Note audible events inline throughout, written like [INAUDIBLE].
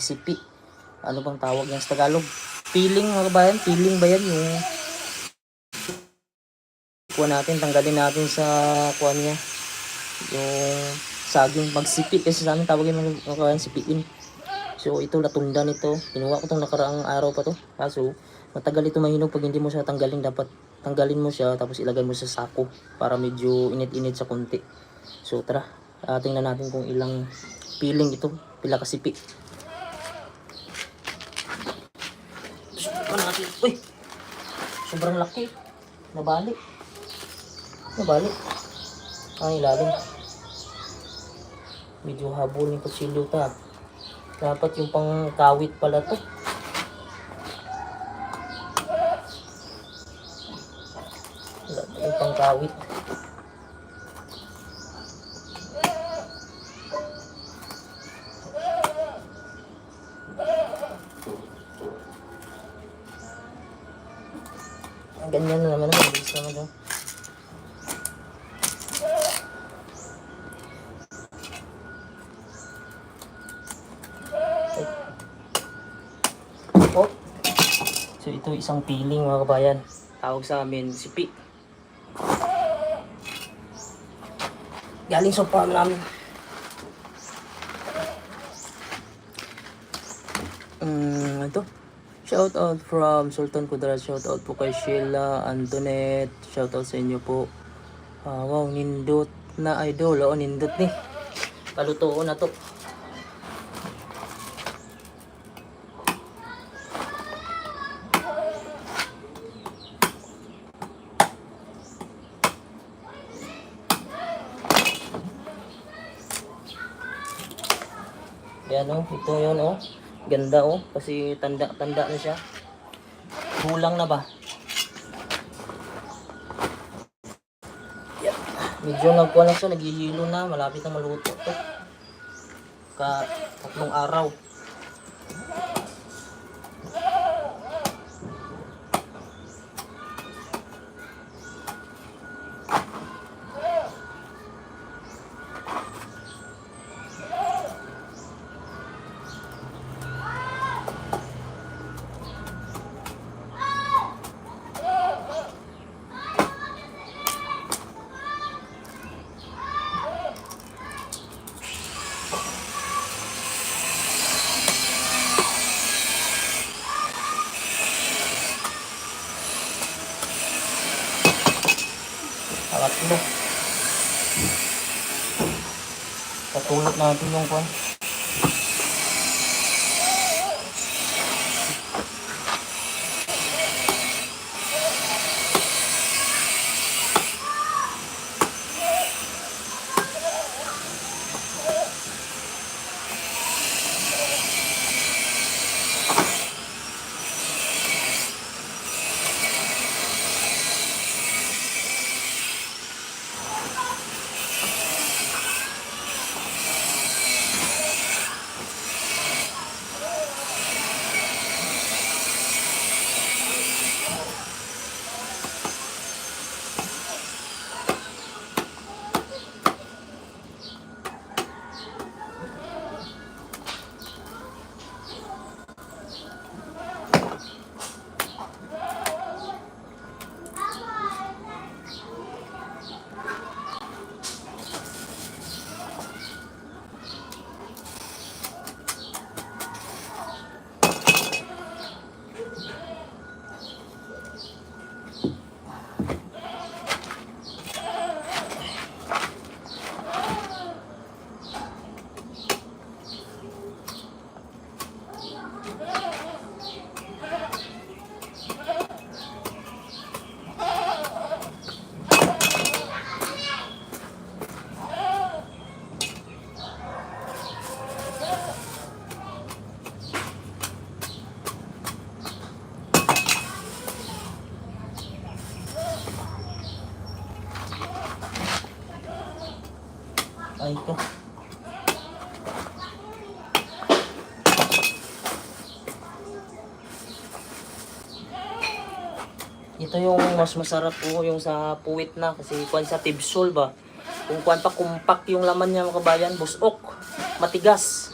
sipi. Ano bang tawag yan sa Tagalog? Peeling mga kabayan, peeling ba yan yung kuha natin, tanggalin natin sa kuha niya yung saging magsipi kasi sa amin tawagin mga kabayan sipiin. So ito latunda nito, kinuha ko tong nakaraang araw pa to. Kaso matagal ito mahinog pag hindi mo siya tanggalin dapat tanggalin mo siya tapos ilagay mo sa sako para medyo init-init sa konti. So tara, ah, tingnan natin kung ilang peeling ito, pila kasipi. Sobrang laki. Nabalik. Nabalik. Ang ilalim. Medyo habol yung kutsilyo ta. Dapat yung pang kawit pala to. Yung pang piling mga kabayan. Tawag sa amin sipi. Galing sa farm namin. Mm, ito. Shout out from Sultan Kudarat. Shout out po kay Sheila Antoinette. Shout out sa inyo po. Ah, wow, nindot na idol. Oo, nindot ni. Palutoon na to. Yan oh. Ganda oh, kasi tanda-tanda na siya. Kulang na ba? Yan. Medyo nagkuha na siya, naghihilo na, malapit na maluto to. Ka tatlong araw. Patulot natin yung kwan. Ay, ito. Ito yung mas masarap po yung sa puwit na kasi kuan sa tibsol ba. Kung kuan pa kumpak yung laman niya mga kabayan, busok, matigas.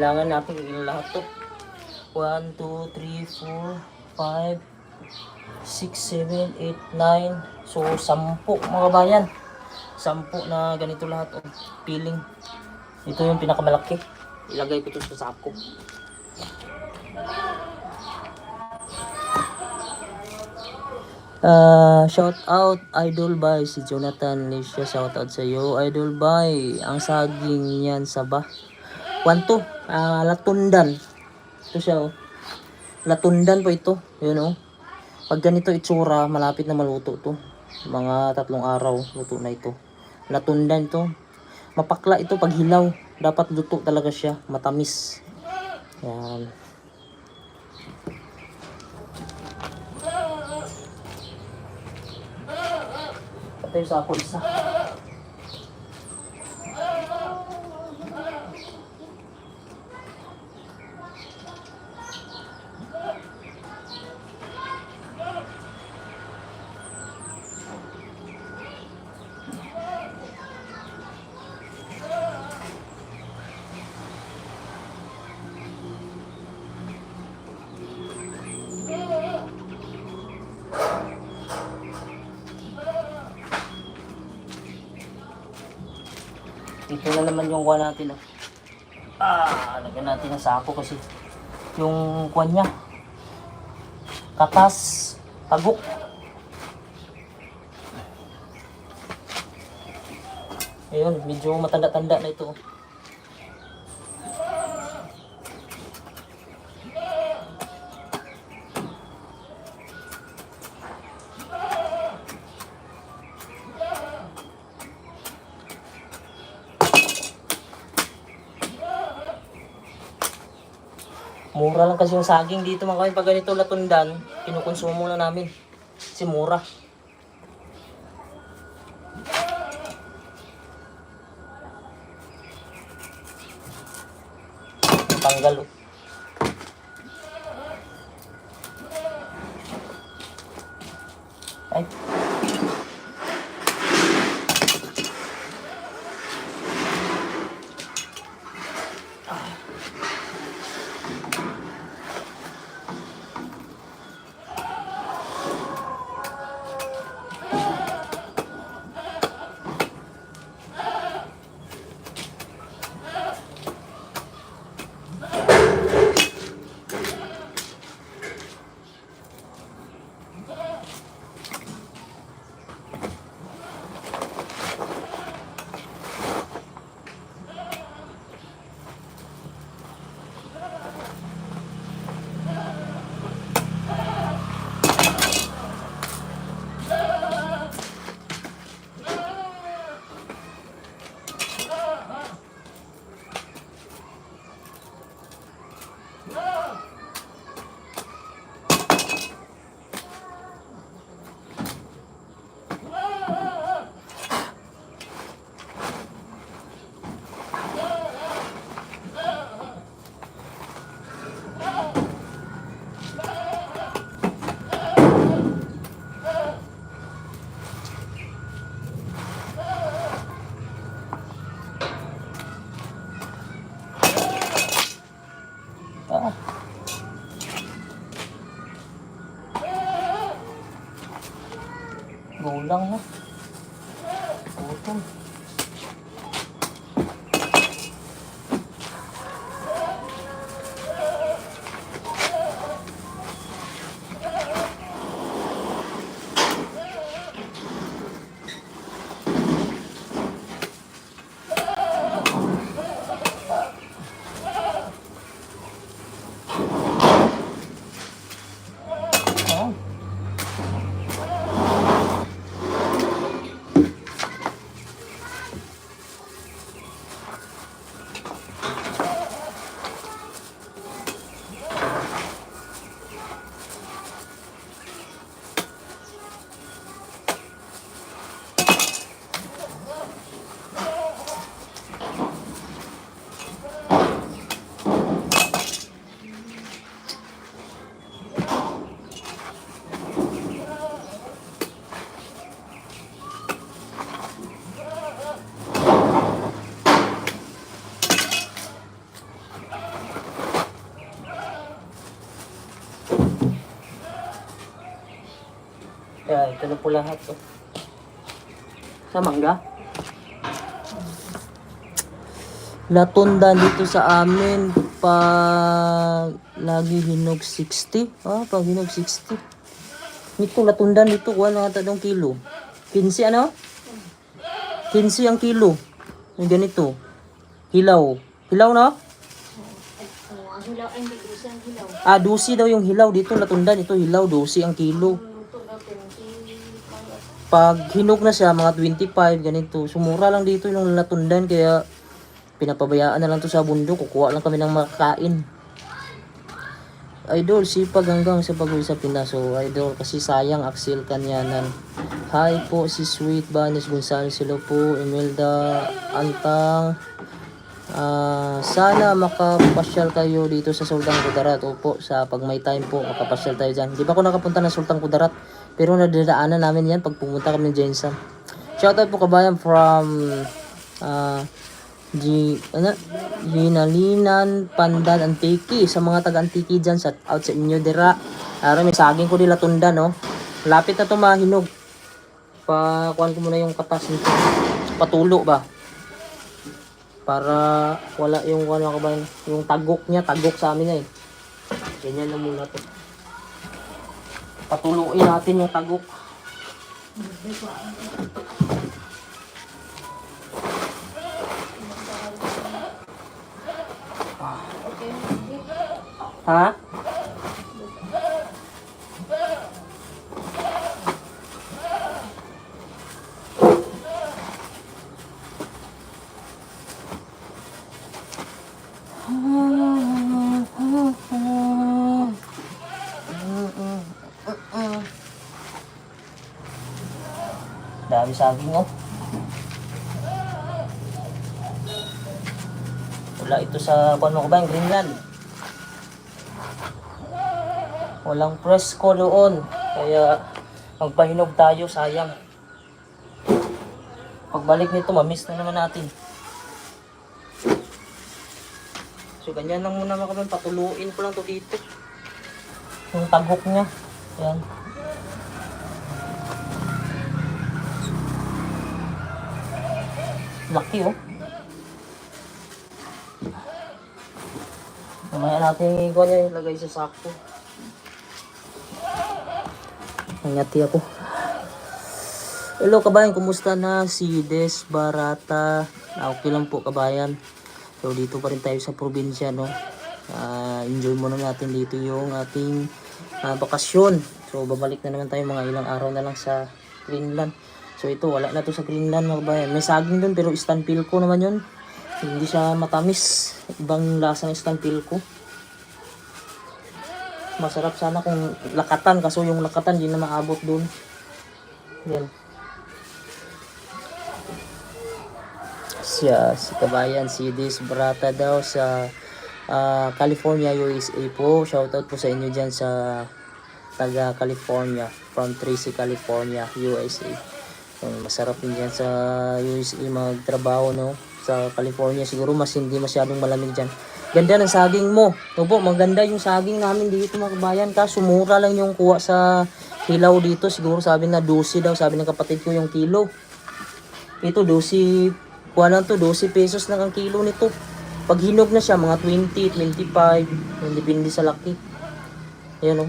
So, bilangan natin ilang lahat to. 1, 2, 3, 4, 5, 6, 7, 8, 9. So, 10 mga bayan. 10 na ganito lahat of peeling. Ito yung pinakamalaki. Ilagay ko ito sa sako. Uh, shout out Idol Bay si Jonathan Lisha shout out sa iyo Idol Bay ang saging niyan sa ba Kwanto. Ah, latundan. Ito siya oh. Latundan po ito. Yun oh. Pag ganito itsura malapit na maluto to. Mga tatlong araw luto na ito. Latundan to mapakla ito pag hilaw. Dapat luto talaga siya. Matamis. Yan. Patay sa ako isa. Ito kuha natin. Oh. Ah, lagyan natin ng sako kasi yung kuha niya. Katas, tagok. Ayun, medyo matanda-tanda na ito. Kasi yung saging dito mga kain. Pag ganito latundan, kinukonsumo na namin. Kasi mura. Welcome. Ito na po lahat. Oh. Sa mangga? Latunda dito sa amin pag lagi hinog 60. Ah, pag hinog 60. Nito latundan dito kuha na ata kilo. 15 ano? 15 ang kilo. Yung ganito. Hilaw. Hilaw na? Hilaw, hindi hilaw. Ah, dusi daw yung hilaw dito. Latundan ito hilaw. Dusi ang kilo. Luto na 20. Pag hinog na siya, mga 25, ganito. Sumura lang dito yung latundan. Kaya pinapabayaan na lang to sa bundok. Kukuha lang kami ng makakain. Idol, sipag hanggang sa pag-uwi sa Pinas. So, idol, kasi sayang, Axel Kanyanan. Hi po, si Sweet Banis Gonzales. Hello po, Imelda Antang. Ah, sana makapasyal kayo dito sa Sultan Kudarat. Opo, sa pag may time po, makapasyal tayo dyan. Di ba ako nakapunta ng Sultan Kudarat? Pero nadadaanan namin yan pag pumunta kami ng Jensen. Shoutout po kabayan from ah G, ano, Ginalinan, Pandan, Antiki. Sa mga taga Antiki dyan, sa out sa inyo dira. Ara, may saging ko nila tunda, no? Lapit na to mahinog. Pa, kuhan ko muna yung katas nito. Patulo ba? Para wala yung mga kabayan. Yung tagok niya, tagok sa amin na eh. Ganyan na muna to. Patuluin natin yung tagok. Ha? Dami saging oh. Wala ito sa kuan mo ko ba yung Greenland. Walang presko doon. Kaya magpahinog tayo, sayang. Pagbalik nito, mamiss na naman natin. So, ganyan lang muna mga kapatid. Patuluin ko lang to dito. Yung tagok niya. Ayan. Laki oh. Mamaya natin ikuha niya ilagay sa sako. Nangati ako. Hello kabayan, kumusta na si Des Barata? Ah, okay lang po kabayan. So dito pa rin tayo sa probinsya no. Ah, enjoy muna natin dito yung ating ah, bakasyon. So babalik na naman tayo mga ilang araw na lang sa Greenland. So ito wala na to sa Greenland mga kabayan. May saging dun pero stanpil ko naman yun. Hindi siya matamis. Ibang lasa ng stanpil ko. Masarap sana kung lakatan kaso yung lakatan hindi na maabot dun. Yan. Siya, si kabayan, si Dis Brata daw sa ah, California, USA po. Shoutout po sa inyo dyan sa taga California, from Tracy, California, USA. Yung masarap din dyan sa USA magtrabaho, no? Sa California, siguro mas hindi masyadong malamig dyan. Ganda ng saging mo. Opo, maganda yung saging namin dito mga kabayan. Kaso mura lang yung kuha sa hilaw dito. Siguro sabi na 12 daw, sabi ng kapatid ko yung kilo. Ito, 12, kuha lang to, 12 pesos lang ang kilo nito. Pag hinog na siya, mga 20, 25, yung depende sa laki. Ayan o,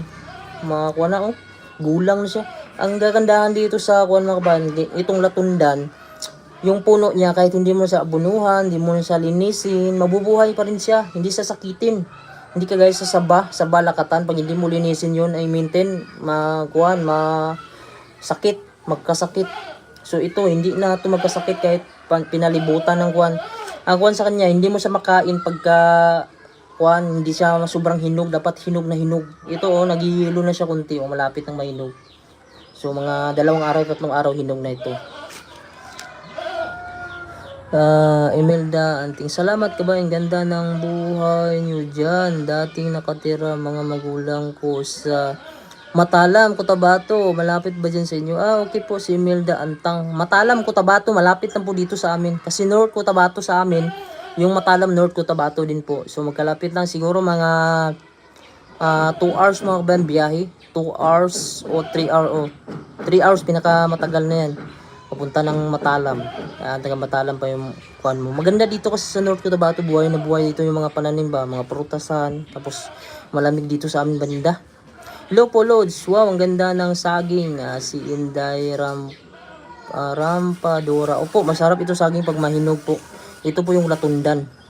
mga kuha na oh, gulang na siya. Ang gagandahan dito sa kuha mga kabayan, itong latundan, yung puno niya kahit hindi mo sa abunuhan, hindi mo sa linisin, mabubuhay pa rin siya, hindi sasakitin. Hindi kagaya sa saba, sa balakatan, pag hindi mo linisin yun, ay maintain, makuhan, ma sakit, magkasakit. So ito, hindi na ito magkasakit kahit pinalibutan ng kuhan. Ang kuhan sa kanya, hindi mo siya makain pagka kuhan, hindi siya sobrang hinog, dapat hinog na hinog. Ito oh, nagihilo na siya kunti, oh, malapit ng mahinog. So mga dalawang araw, tatlong araw hinog na ito. Ah, Imelda, anting salamat ka ba? Ang ganda ng buhay niyo dyan. Dating nakatira mga magulang ko sa Matalam, Cotabato. Malapit ba dyan sa inyo? Ah, okay po, si Imelda Antang. Matalam, Cotabato. Malapit lang po dito sa amin. Kasi North Cotabato sa amin, yung Matalam, North Cotabato din po. So magkalapit lang siguro mga 2 hours mga kabayan biyahe. 2 hours o 3 hours o 3 hours pinaka matagal na yan. Papunta ng Matalam. Kaya taga Matalam pa yung kuan mo. Maganda dito kasi sa North Cotabato buhay na buhay dito yung mga pananim ba, mga prutasan. Tapos malamig dito sa amin banda. Hello po Lods. Wow, ang ganda ng saging. Ah, si Inday Ram ah, Rampadora. Opo, masarap ito saging pag mahinog po. Ito po yung latundan.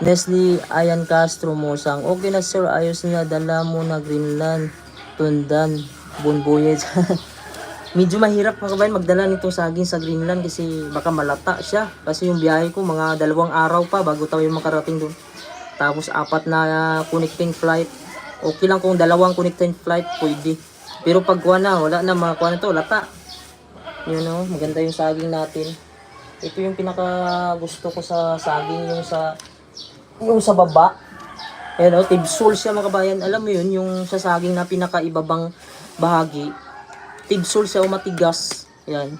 Nestle Ayan Castro Mosang. Okay na sir, ayos na. Dala mo na Greenland. Tundan. Bonboyet. [LAUGHS] Medyo mahirap mga kabayan magdala nitong saging sa Greenland kasi baka malata siya. Kasi yung biyahe ko mga dalawang araw pa bago tayo makarating doon. Tapos apat na connecting flight. Okay lang kung dalawang connecting flight pwede. Pero pag kuha na, wala na mga kuha na to, lata. Yun know, maganda yung saging natin. Ito yung pinaka gusto ko sa saging yung sa yung sa baba. Ayan o, tibsol siya mga kabayan. Alam mo yun, yung sa saging na pinakaibabang bahagi. Tibsol siya o matigas. Ayan.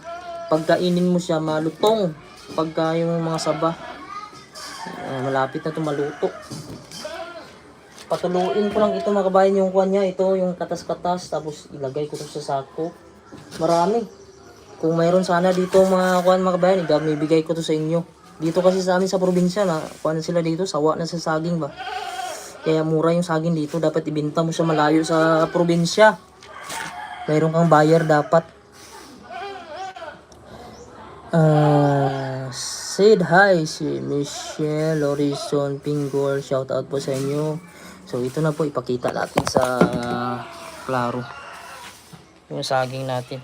Pagkainin mo siya, malutong. Pagka yung mga saba. Ayan, malapit na ito maluto. Patuluin ko lang ito mga kabayan yung kuwan niya. Ito yung katas-katas. Tapos ilagay ko ito sa sako. Marami. Kung mayroon sana dito mga kuwan mga kabayan, ibigay ko to sa inyo. Dito kasi sa amin sa probinsya na kuwan na sila dito, sawa na sa saging ba. Kaya mura yung saging dito, dapat ibenta mo siya malayo sa probinsya. Mayroon kang buyer dapat. Ah, said hi si Michelle Horizon Pingor. Shout out po sa inyo. So ito na po ipakita natin sa klaro. Yung saging natin.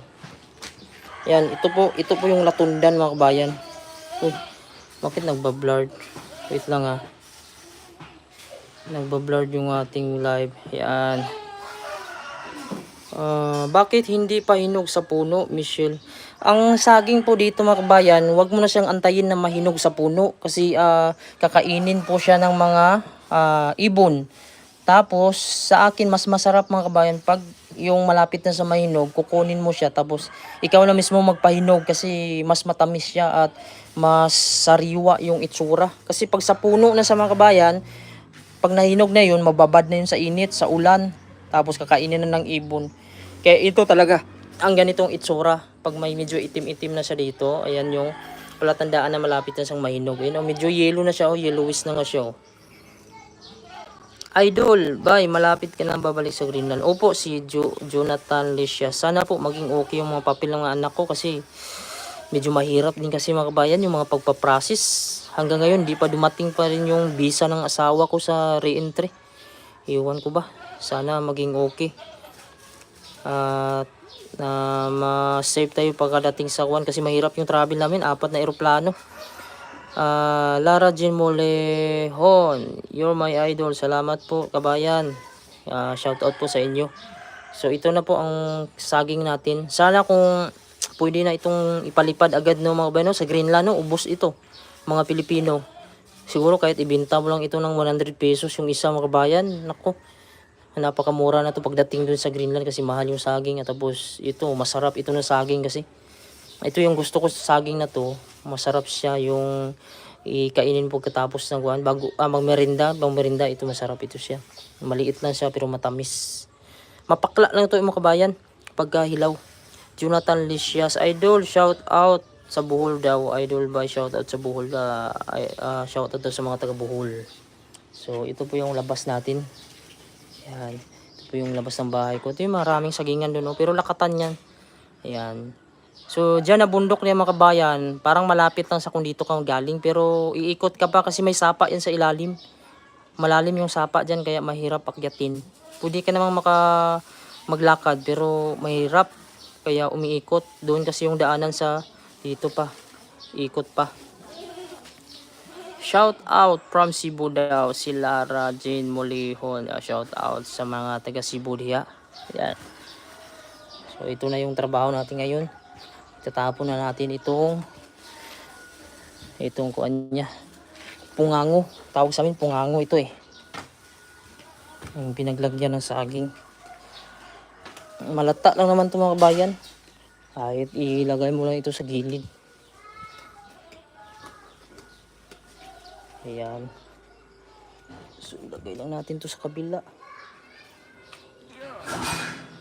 Yan, ito po, ito po yung latundan mga kabayan. Oh, bakit nagbablurred? Wait lang ah. Nagbablurred yung ating live. Yan. Ah, bakit hindi pa hinog sa puno, Michelle? Ang saging po dito mga kabayan, wag mo na siyang antayin na mahinog sa puno kasi ah, kakainin po siya ng mga ah, ibon. Tapos sa akin mas masarap mga kabayan pag yung malapit na sa mahinog, kukunin mo siya tapos ikaw na mismo magpahinog kasi mas matamis siya at mas sariwa yung itsura. Kasi pag sa puno na sa mga kabayan, pag nahinog na yun, mababad na yun sa init, sa ulan. Tapos kakainin na ng ibon. Kaya ito talaga, ang ganitong itsura. Pag may medyo itim-itim na siya dito, ayan yung palatandaan na malapit na siyang mahinog. Ayun, oh, medyo yellow na siya, oh, yellowish na nga siya. Oh. Idol, bye, malapit ka na babalik sa Greenland. Opo, si jo Jonathan Licia. Sana po maging okay yung mga papel ng anak ko kasi medyo mahirap din kasi mga kabayan yung mga pagpaprocess. Hanggang ngayon, di pa dumating pa rin yung visa ng asawa ko sa re-entry. Iwan ko ba? Sana maging okay. At na ma-save tayo pagkadating sa Kwan kasi mahirap yung travel namin. Apat na eroplano. Ah, Lara Jean Molehon, you're my idol. Salamat po, kabayan. Ah, shout out po sa inyo. So ito na po ang saging natin. Sana kung pwede na itong ipalipad agad no mga kabayan no, sa Greenland no, ubos ito mga Pilipino. Siguro kahit ibenta mo lang ito ng 100 pesos yung isa mga kabayan, nako. Napakamura na to pagdating dun sa Greenland kasi mahal yung saging at tapos ito masarap ito ng saging kasi. Ito yung gusto ko sa saging na to. Masarap siya yung ikainin pagkatapos ng kuhan. Bago, ah, magmerinda. Bang merinda, ito masarap ito siya. Maliit lang siya pero matamis. Mapakla lang ito yung mga kabayan. Pagka hilaw. Jonathan Licias, idol, shout out sa Bohol daw. Idol by shout out sa Bohol. Uh, shout out daw sa mga taga Bohol. So, ito po yung labas natin. Yan. Ito po yung labas ng bahay ko. Ito yung maraming sagingan doon. Oh. Pero lakatan yan. Ayan. So, dyan na bundok niya mga kabayan, parang malapit lang sa kung dito ka galing, pero iikot ka pa kasi may sapa yan sa ilalim. Malalim yung sapa dyan, kaya mahirap akyatin. Pwede ka namang maka maglakad, pero mahirap, kaya umiikot. Doon kasi yung daanan sa dito pa, ikot pa. Shout out from Cebu daw, si Lara Jane Molihon. Ah, Shout out sa mga taga Cebu diya. Yan. So, ito na yung trabaho natin ngayon tatapon na natin itong itong kuan niya. Pungango. Tawag sa amin pungango ito eh. Yung pinaglagyan ng saging. Malata lang naman ito mga kabayan kahit ilagay mo lang ito sa gilid. Ayan. So ilagay lang natin to sa kabila.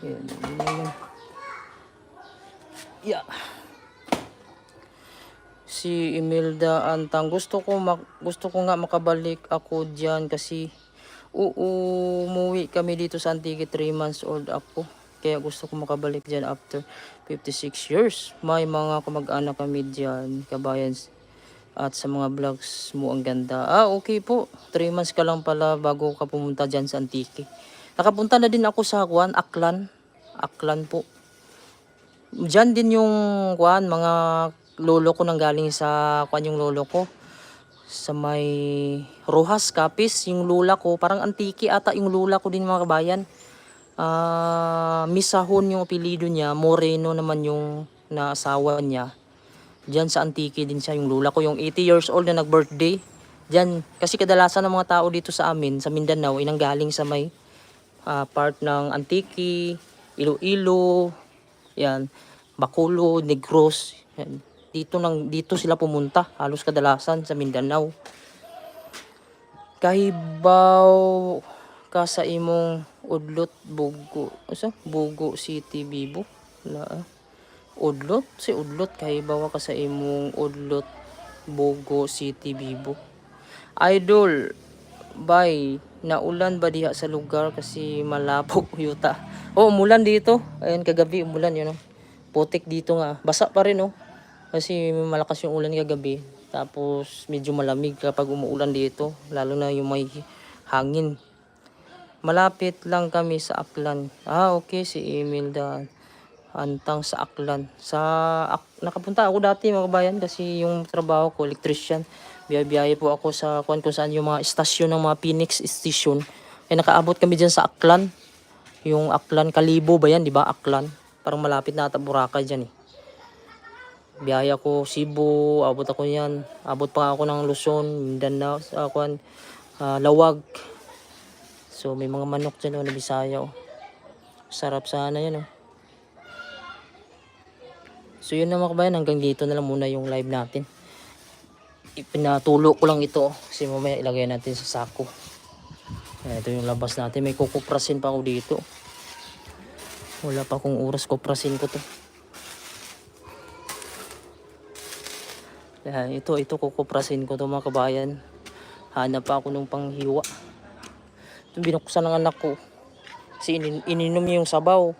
Yan, yan, yan, yan. Yeah. Si Imelda Antang, gusto ko mak- gusto ko nga makabalik ako diyan kasi u- umuwi kami dito sa Antique 3 months old ako. Kaya gusto ko makabalik diyan after 56 years. May mga kamag-anak kami diyan, kabayan at sa mga vlogs mo ang ganda. Ah, okay po. 3 months ka lang pala bago ka pumunta diyan sa Antique. Nakapunta na din ako sa Kwan, Aklan. Aklan po. Diyan din yung Kwan, mga lolo ko nang galing sa Kwan yung lolo ko. Sa may Rojas, Capiz, yung lula ko. Parang Antique ata yung lula ko din mga kabayan. Ah, Misahon yung apelido niya. Moreno naman yung naasawa niya. Diyan sa Antique din siya yung lula ko. Yung 80 years old na nag-birthday. Diyan, kasi kadalasan ng mga tao dito sa amin, sa Mindanao, inang galing sa may ah, part ng Antique, Iloilo, yan, Bacolod, Negros. Yan. Dito nang dito sila pumunta, halos kadalasan sa Mindanao. Kahibaw ka sa imong udlot bugo. Asa? Bugo City Bibo. Wala ah. Udlot? Si udlot kahibaw ka sa imong udlot Bugo City Bibo. Idol, bay, naulan ba diha sa lugar kasi malapok [LAUGHS] yuta. Oh, umulan dito. Ayun kagabi umulan yun. Oh. Putik dito nga. Basa pa rin oh. Kasi malakas yung ulan kagabi. Tapos medyo malamig kapag umuulan dito. Lalo na yung may hangin. Malapit lang kami sa Aklan. Ah, okay. Si Emil. Antang sa Aklan. Sa Ak- nakapunta ako dati mga kabayan kasi yung trabaho ko electrician. Biyahe-biyahe po ako sa kung, kung saan yung mga istasyon ng mga Phoenix station. Eh nakaabot kami diyan sa Aklan. Yung Aklan Kalibo ba yan, di ba? Aklan. Parang malapit na ata Boracay diyan eh. Biyahe ako Cebu, abot ako yan. Abot pa ako ng Luzon, Mindanao, sa kuan, ah, Lawag. So may mga manok dyan oh, na Bisaya oh. Sarap sana yan oh. So yun na mga kabayan, hanggang dito na lang muna yung live natin. Ipinatulo ko lang ito oh, kasi mamaya ilagay natin sa sako. Ito yung labas natin. May kukuprasin pa ako dito. Wala pa akong oras kuprasin ko to. Ayan, ito, ito kukuprasin ko to mga kabayan. Hanap pa ako ng panghiwa. Ito binuksan ng anak ko. Kasi inin- ininom niya yung sabaw.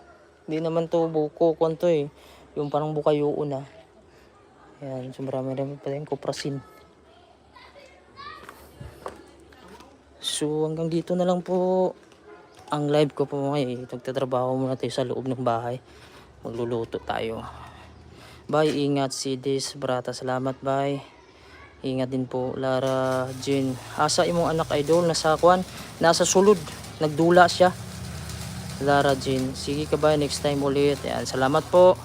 Hindi naman to buko, kwanto eh. Yung parang bukayo na. Ayan, so marami-rami pa rin kuprasin. So hanggang dito na lang po ang live ko po mga Nagtatrabaho muna tayo sa loob ng bahay. Magluluto tayo. Bye, ingat si Des Brata. Salamat, bye. Ingat din po, Lara Jean. Asa imong anak idol, nasa kwan, nasa sulod. Nagdula siya. Lara Jean. Sige ka ba, next time ulit. Ayan, salamat po.